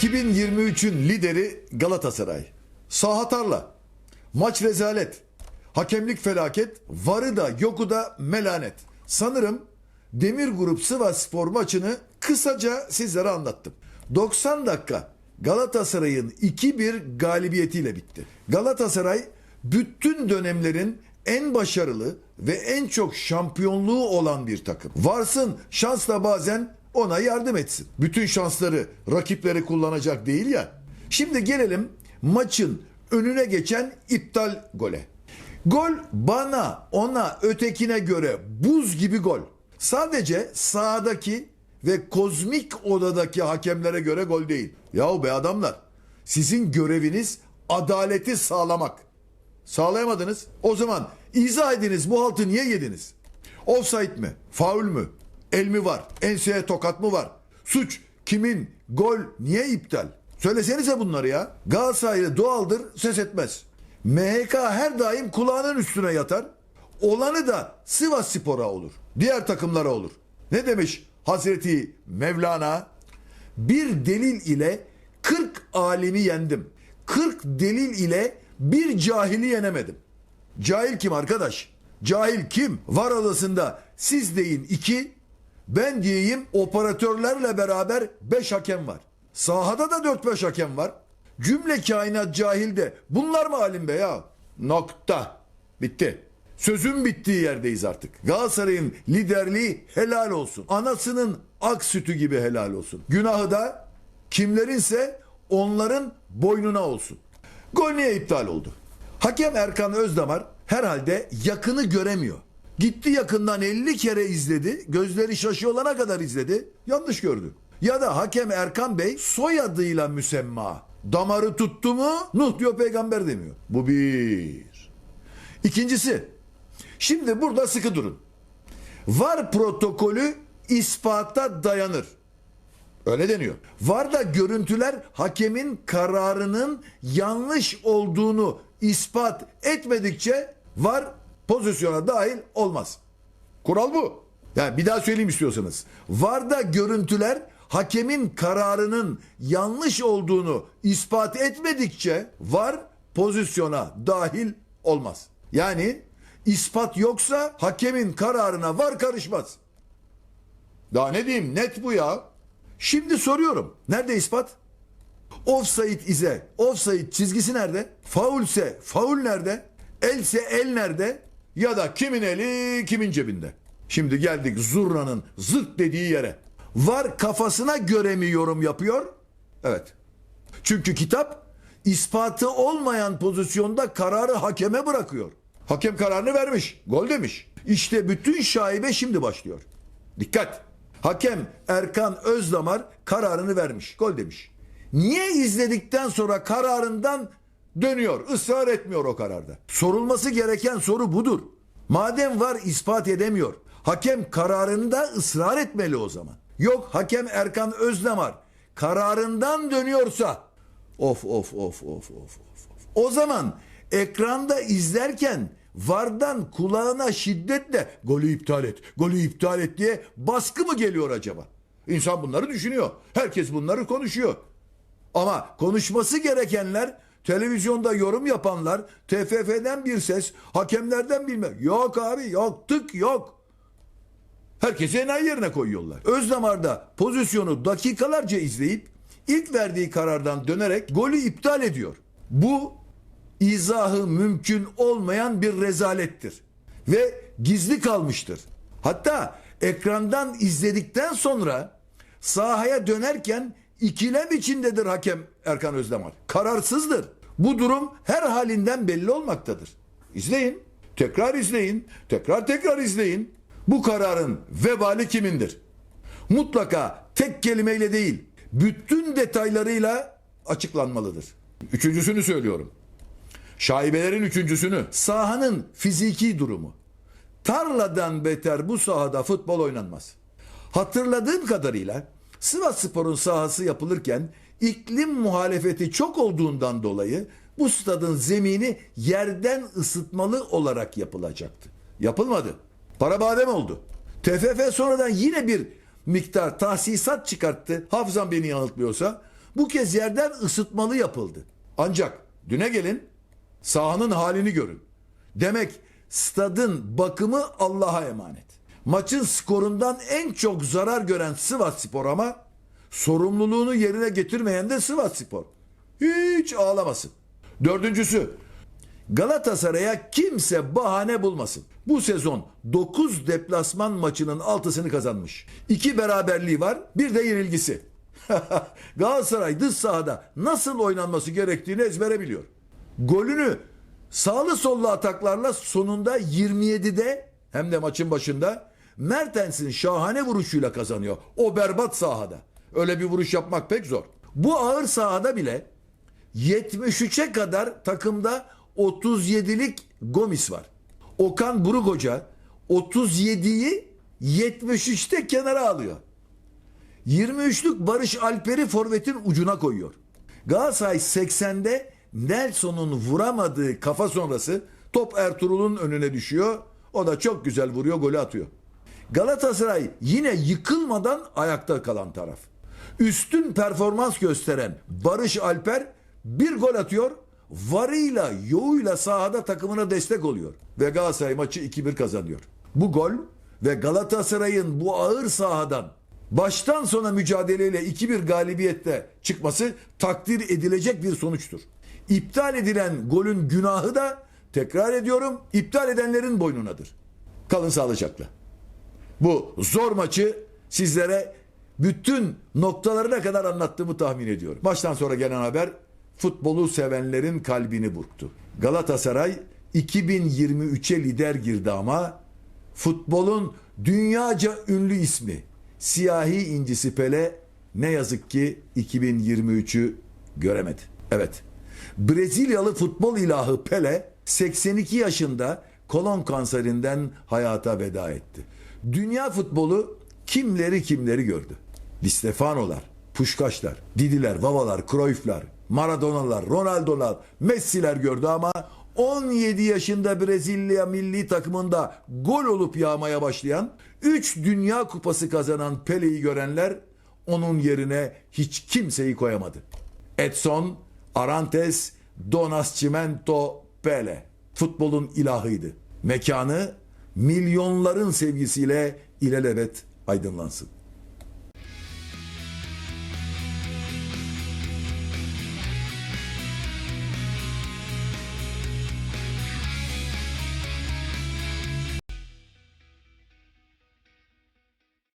2023'ün lideri Galatasaray. Saha tarla. Maç rezalet. Hakemlik felaket. Varı da yoku da melanet. Sanırım Demir Grup Sivas Spor maçını kısaca sizlere anlattım. 90 dakika Galatasaray'ın 2-1 galibiyetiyle bitti. Galatasaray bütün dönemlerin en başarılı ve en çok şampiyonluğu olan bir takım. Varsın şans da bazen ona yardım etsin. Bütün şansları rakipleri kullanacak değil ya. Şimdi gelelim maçın önüne geçen iptal gole. Gol bana, ona, ötekine göre buz gibi gol. Sadece sahadaki ve kozmik odadaki hakemlere göre gol değil. Yahu be adamlar, sizin göreviniz adaleti sağlamak. Sağlayamadınız. O zaman izah ediniz bu haltı niye yediniz? Offside mi? Faul mü? El mi var? Enseye tokat mı var? Suç kimin? Gol niye iptal? Söylesenize bunları ya. Galatasaraylı doğaldır ses etmez. MHK her daim kulağının üstüne yatar. Olanı da Sivas Spor'a olur. Diğer takımlara olur. Ne demiş Hazreti Mevlana? Bir delil ile 40 alimi yendim. 40 delil ile bir cahili yenemedim. Cahil kim arkadaş? Cahil kim? Var odasında siz deyin iki, ben diyeyim operatörlerle beraber beş hakem var. Sahada da dört beş hakem var. Cümle kainat cahilde. Bunlar mı alim be ya? Nokta. Bitti. Sözün bittiği yerdeyiz artık. Galatasaray'ın liderliği helal olsun. Anasının ak sütü gibi helal olsun. Günahı da kimlerinse onların boynuna olsun. Gol niye iptal oldu? Hakem Erkan Özdamar herhalde yakını göremiyor. Gitti yakından 50 kere izledi. Gözleri şaşıyorlana kadar izledi. Yanlış gördü. Ya da hakem Erkan Bey soyadıyla müsemma. Damarı tuttu mu Nuh diyor peygamber demiyor. Bu bir. İkincisi. Şimdi burada sıkı durun. Var protokolü ispata dayanır. Öyle deniyor. Var da görüntüler hakemin kararının yanlış olduğunu ispat etmedikçe var pozisyona dahil olmaz. Kural bu. Yani bir daha söyleyeyim istiyorsanız. Var da görüntüler hakemin kararının yanlış olduğunu ispat etmedikçe var pozisyona dahil olmaz. Yani ispat yoksa hakemin kararına var karışmaz. Daha ne diyeyim net bu ya. Şimdi soruyorum. Nerede ispat? Offside ise offside çizgisi nerede? Faulse faul nerede? Else el nerede? Ya da kimin eli kimin cebinde? Şimdi geldik zurnanın zırt dediği yere. Var kafasına göre mi yorum yapıyor? Evet. Çünkü kitap ispatı olmayan pozisyonda kararı hakeme bırakıyor. Hakem kararını vermiş. Gol demiş. İşte bütün şaibe şimdi başlıyor. Dikkat. Hakem Erkan Özdamar kararını vermiş. Gol demiş. Niye izledikten sonra kararından dönüyor, ısrar etmiyor o kararda? Sorulması gereken soru budur. Madem var ispat edemiyor. Hakem kararında ısrar etmeli o zaman. Yok hakem Erkan Özdamar kararından dönüyorsa of of of of of of. O zaman ekranda izlerken vardan kulağına şiddetle golü iptal et, golü iptal et diye baskı mı geliyor acaba? İnsan bunları düşünüyor. Herkes bunları konuşuyor. Ama konuşması gerekenler televizyonda yorum yapanlar TFF'den bir ses, hakemlerden bilme. Yok abi yok tık yok. Herkesi enayi yerine koyuyorlar. Özdamar'da pozisyonu dakikalarca izleyip ilk verdiği karardan dönerek golü iptal ediyor. Bu izahı mümkün olmayan bir rezalettir ve gizli kalmıştır. Hatta ekrandan izledikten sonra sahaya dönerken ikilem içindedir hakem Erkan Özdemir. Kararsızdır. Bu durum her halinden belli olmaktadır. İzleyin, tekrar izleyin, tekrar tekrar izleyin. Bu kararın vebali kimindir? Mutlaka tek kelimeyle değil, bütün detaylarıyla açıklanmalıdır. Üçüncüsünü söylüyorum. Şaibelerin üçüncüsünü. Sahanın fiziki durumu. Tarladan beter bu sahada futbol oynanmaz. Hatırladığım kadarıyla Sivas Spor'un sahası yapılırken iklim muhalefeti çok olduğundan dolayı bu stadın zemini yerden ısıtmalı olarak yapılacaktı. Yapılmadı. Para badem oldu. TFF sonradan yine bir miktar tahsisat çıkarttı. Hafızam beni yanıltmıyorsa. bu kez yerden ısıtmalı yapıldı. Ancak düne gelin sahanın halini görün. Demek stadın bakımı Allah'a emanet. Maçın skorundan en çok zarar gören Sivas Spor ama sorumluluğunu yerine getirmeyen de Sivas Spor. Hiç ağlamasın. Dördüncüsü Galatasaray'a kimse bahane bulmasın. Bu sezon 9 deplasman maçının 6'sını kazanmış. 2 beraberliği var, bir de yenilgisi. Galatasaray dış sahada nasıl oynanması gerektiğini ezbere biliyor. Golünü sağlı sollu ataklarla sonunda 27'de hem de maçın başında Mertens'in şahane vuruşuyla kazanıyor. O berbat sahada. Öyle bir vuruş yapmak pek zor. Bu ağır sahada bile 73'e kadar takımda 37'lik Gomis var. Okan Buruk Hoca 37'yi 73'te kenara alıyor. 23'lük Barış Alper'i forvetin ucuna koyuyor. Galatasaray 80'de Nelson'un vuramadığı kafa sonrası top Ertuğrul'un önüne düşüyor. O da çok güzel vuruyor, golü atıyor. Galatasaray yine yıkılmadan ayakta kalan taraf. Üstün performans gösteren Barış Alper bir gol atıyor. Varıyla yoğuyla sahada takımına destek oluyor. Ve Galatasaray maçı 2-1 kazanıyor. Bu gol ve Galatasaray'ın bu ağır sahadan baştan sona mücadeleyle 2-1 galibiyette çıkması takdir edilecek bir sonuçtur. İptal edilen golün günahı da tekrar ediyorum iptal edenlerin boynunadır. Kalın sağlıcakla. Bu zor maçı sizlere bütün noktalarına kadar anlattığımı tahmin ediyorum. Maçtan sonra gelen haber futbolu sevenlerin kalbini burktu. Galatasaray 2023'e lider girdi ama futbolun dünyaca ünlü ismi siyahi incisi Pele ne yazık ki 2023'ü göremedi. Evet. Brezilyalı futbol ilahı Pele 82 yaşında kolon kanserinden hayata veda etti. Dünya futbolu kimleri kimleri gördü. Di Stefano'lar, Puşkaşlar, Didiler, Vavalar, Cruyff'lar, Maradona'lar, Ronaldo'lar, Messi'ler gördü ama 17 yaşında Brezilya milli takımında gol olup yağmaya başlayan, 3 dünya kupası kazanan Pele'yi görenler onun yerine hiç kimseyi koyamadı. Edson, Arantes, Don Nascimento, Pele. Futbolun ilahıydı. Mekanı milyonların sevgisiyle ilelebet aydınlansın.